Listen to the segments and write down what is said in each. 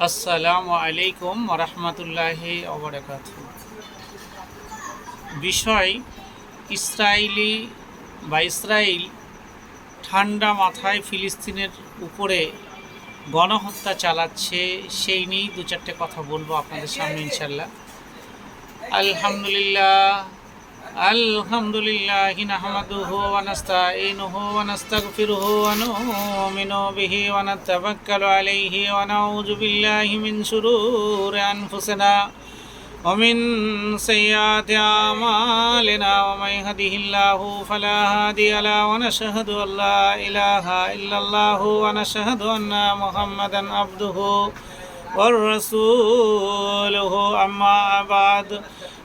আসসালামু আলাইকুম রহমতুল্লাহি অবরাকাত বিষয় ইসরায়েলি বা ইসরায়েল ঠান্ডা মাথায় ফিলিস্তিনের উপরে গণহত্যা চালাচ্ছে, সেই নিয়েই দু চারটে কথা বলব আপনাদের সামনে ইনশাল্লাহ আলহামদুলিল্লাহ আলহামদুলিল্লাহ নাহমাদুহু ওয়া নাস্তাঈনুহু ওয়া নাস্তাগফিরুহু ওয়া নু'মিনু বিহি ওয়া নাতাওয়াক্কালু আলাইহি ওয়া নাউযু বিল্লাহি মিন শুরুরি আনফুসিনা ওয়া মিন সাইয়্যাতি আমালিনা ওয়া মান ইয়াহদিহিল্লাহু ফালা হাদিয়া লাহু ওয়া নাশহাদু আন লা ইলাহা ইল্লাল্লাহু ওয়া নাশহাদু আন্না মুহাম্মাদান আবদুহু ورسوله أما بعد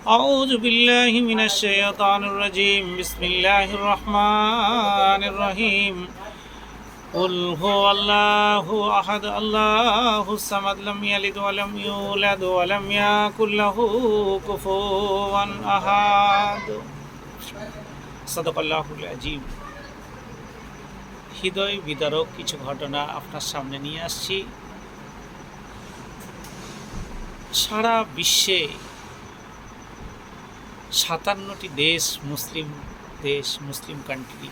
أعوذ بالله من الشيطان الرجيم بسم الله الرحمن الرحيم قل هو الله أحد الله الصمد لم يلد ولم يولد ولم يكن له كفوا أحد صدق الله العظيم হৃদয় বিদারক কিছু ঘটনা আপনার সামনে নিয়ে আসছি সারা বিশ্বে সাতান্নটি দেশ মুসলিম দেশ, মুসলিম কান্ট্রি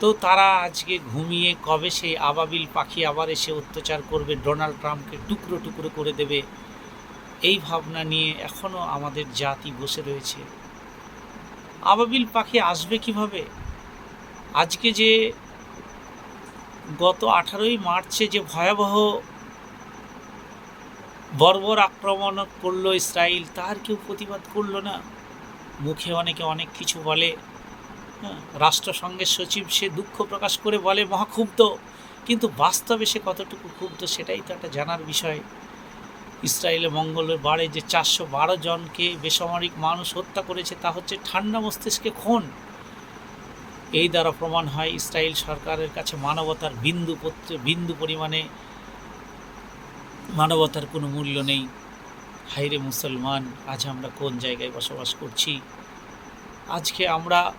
তো তারা আজকে ঘুমিয়ে কবে সেই আবাবিল পাখি আবার এসে অত্যাচার করবে, ডোনাল্ড ট্রাম্পকে টুকরো টুকরো করে দেবে, এই ভাবনা নিয়ে এখনও আমাদের জাতি বসে রয়েছে। আবাবিল পাখি আসবে কীভাবে? আজকে যে গত আঠারোই মার্চে যে ভয়াবহ বর্বর আক্রমণ করল ইসরায়েল তার কেউ প্রতিবাদ করল না। মুখে অনেকে অনেক কিছু বলে। হ্যাঁ, রাষ্ট্রসংঘের সচিব সে দুঃখ প্রকাশ করে বলে মহাক্ষুব্ধ। কিন্তু বাস্তবে সে কতটুকু ক্ষুব্ধ সেটাই তো একটা জানার বিষয়। ইসরায়েলে মঙ্গলের বারে যে চারশো বারো জনকে বেসামরিক মানুষ হত্যা করেছে তা হচ্ছে ঠান্ডা মস্তিষ্কে খুন। এই দ্বারা প্রমাণ হয় ইসরায়েল সরকারের কাছে মানবতার বিন্দু বিন্দু পরিমাণে মানবতার কোনো মূল্য নেই। হাইরে মুসলমান, আজ আমরা কোন জায়গায় বসবাস করছি? আজকে আমরা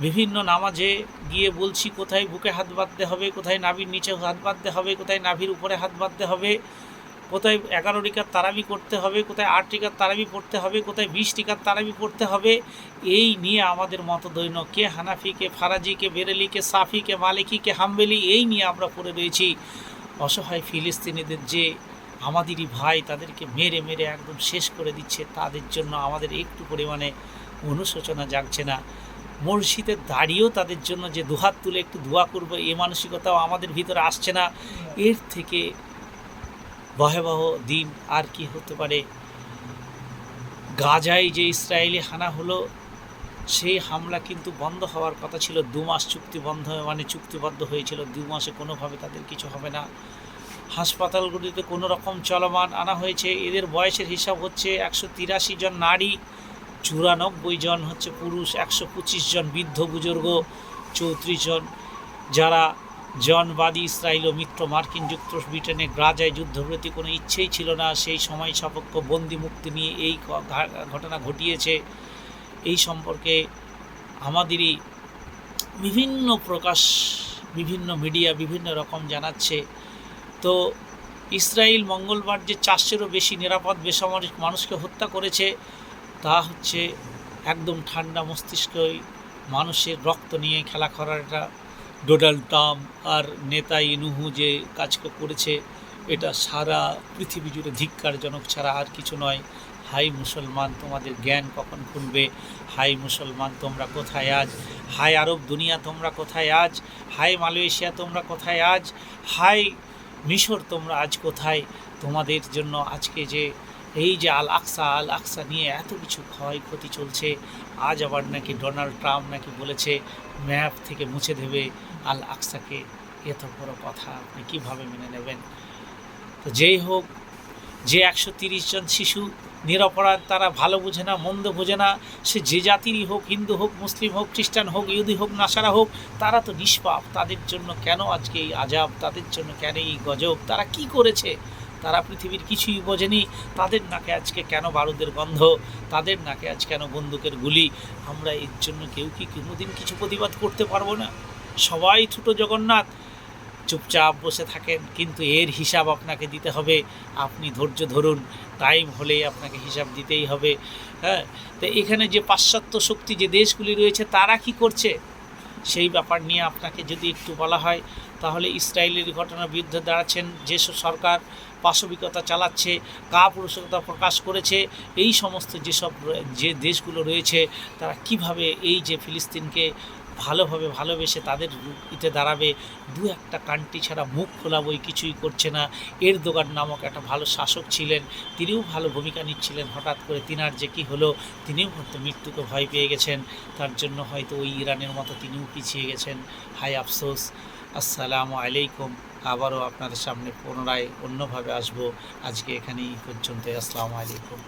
বিভিন্ন নামাজে গিয়ে বলছি, কোথায় বুকে হাত বাঁধতে হবে, কোথায় নাভির নিচে হাত বাঁধতে হবে, কোথায় নাভির উপরে হাত বাঁধতে হবে, কোথায় এগারো টিকার তারাবি করতে হবে, কোথায় আট টিকার তারাবি পড়তে হবে, কোথায় বিশ টিকার তারাবি পড়তে হবে, এই নিয়ে আমাদের মতদৈন কে হানাফি, কে ফারাজি, কে বেরেলি, কে সাফি, কে মালিকি, কে হাম্বেলি, এই নিয়ে আমরা পড়ে রয়েছি। অসহায় ফিলিস্তিনিদের যে আমাদেরই ভাই তাদেরকে মেরে মেরে একদম শেষ করে দিচ্ছে। তাদের জন্য আমাদের একটু পরিমাণে অনুশোচনা জাগছে না। মসজিদে দাঁড়িয়েও তাদের জন্য যে দুহাত তুলে একটু দোয়া করব, এ মানসিকতাও আমাদের ভিতরে আসছে না। এর থেকে ভয়াবহ দিন আর কি হতে পারে? গাজায় যে ইসরায়েলি হানা হলো, সেই হামলা কিন্তু বন্ধ হওয়ার কথা ছিল। দু মাস চুক্তি বন্ধ মানে চুক্তিবদ্ধ হয়েছিল। দু মাসে কোনোভাবে তাদের কিছু হবে না। হাসপাতালগুলিতে কোনো রকম চলমান আনা হয়েছে। এদের বয়সের হিসাব হচ্ছে একশো তিরাশি জন নারী, চুরানব্বই জন হচ্ছে পুরুষ, একশো পঁচিশ জন বৃদ্ধ বুজুর্গ, চৌত্রিশ জন যারা জনবাদী, ইসরায়েল ও মিত্র মার্কিন যুক্তরাষ্ট্র ব্রিটেনে গ্রাজায় যুদ্ধবিরতি কোনো ইচ্ছেই ছিল না। সেই সময় সপক্ষ বন্দি মুক্তি নিয়ে এই ঘটনা ঘটিয়েছে। এই সম্পর্কে আমাদেরই বিভিন্ন প্রকাশ, বিভিন্ন মিডিয়া বিভিন্ন রকম জানাচ্ছে। তো ইসরায়েল মঙ্গলবার যে চারশোরও বেশি নিরাপদ বেসামরিক মানুষকে হত্যা করেছে, তা হচ্ছে একদম ঠান্ডা মস্তিষ্কই মানুষের রক্ত নিয়ে খেলা করার একটা ডোনাল্ড ট্রাম্প আর নেতা ইনুহু যে কাজ করেছে, এটা সারা পৃথিবী জুড়ে ধিক্কারজনক ছাড়া আর কিছু নয়। হাই মুসলমান, তোমাদের জ্ঞান কখন খুলবে হাই মুসলমান, তোমরা কোথায় আজ? হাই আরব দুনিয়া, তোমরা কোথায় আজ? হাই মালয়েশিয়া, তোমরা কোথায় আজ? হাই মিশর, তোমরা আজ কোথায়? তোমাদের জন্য আজকে যে এই যে আল আকসা আল আকসা নিয়ে এত কিছু ক্ষয়ক্ষতি চলছে, আজ আবার নাকি ডোনাল্ড ট্রাম্প নাকি বলেছে, ম্যাপ থেকে মুছে দেবে আল আকসাকে এত বড় কথা, আপনি কীভাবে মেনে নেবেন? তো যেই হোক, যে একশো জন শিশু নিরপরাধ, তারা ভালো বোঝে না, মন্দ বোঝে না। সে যে জাতিরই হোক, হিন্দু হোক, মুসলিম হোক, খ্রিস্টান হোক, ইহুদি হোক, নাসারা হোক, তারা তো নিষ্পাপ। তাদের জন্য কেন আজকে এই আজাব? তাদের জন্য কেন এই গজব? তারা কি করেছে? তারা পৃথিবীর কিছুই বোঝেনি। তাদের নাকে আজকে কেন বারুদের গন্ধ? তাদের নাকে আজ কেন বন্দুকের গুলি? আমরা এর জন্য কেউ কি কোনোদিন কিছু প্রতিবাদ করতে পারব না? সবাই ছোট জগন্নাথ চুপচাপ বসে থাকেন, কিন্তু এর হিসাব আপনাকে দিতে হবে। আপনি ধৈর্য ধরুন, টাইম হলেই আপনাকে হিসাব দিতেই হবে। হ্যাঁ? তো এখানে যে পাশ্চাত্য শক্তি যে দেশগুলি রয়েছে, তারা কি করছে? সেই ব্যাপার নিয়ে আপনাকে যদি একটু বলা হয়, তাহলে ইসরায়েলের ঘটনার বিরুদ্ধে দাঁড়াচ্ছেন যেসব সরকার, পাশবিকতা চালাচ্ছে, কাপুরুষতা প্রকাশ করেছে, এই সমস্ত যেসব যে দেশগুলো রয়েছে, তারা কীভাবে এই যে ফিলিস্তিনকে ভালোভাবে ভালোবেসে তাদের ইতে দাঁড়াবে। দু একটা কান্ট্রি ছাড়া মুখ খোলা বই কিছুই করছে না। এর দোকান নামক একটা ভালো শাসক ছিলেন, তিনিও ভালো ভূমিকা নিচ্ছিলেন। হঠাৎ করে তিনার যে কী হলো, তিনিও হয়তো মৃত্যুকে ভয় পেয়ে গেছেন। তার জন্য হয়তো ওই ইরানের মতো তিনিও পিছিয়ে গেছেন। হাই আফসোস। আসসালামু আলাইকুম। আবারও আপনাদের সামনে পুনরায় অন্যভাবে আসব। আজকে এখানেই পর্যন্ত আসসালামু আলাইকুম।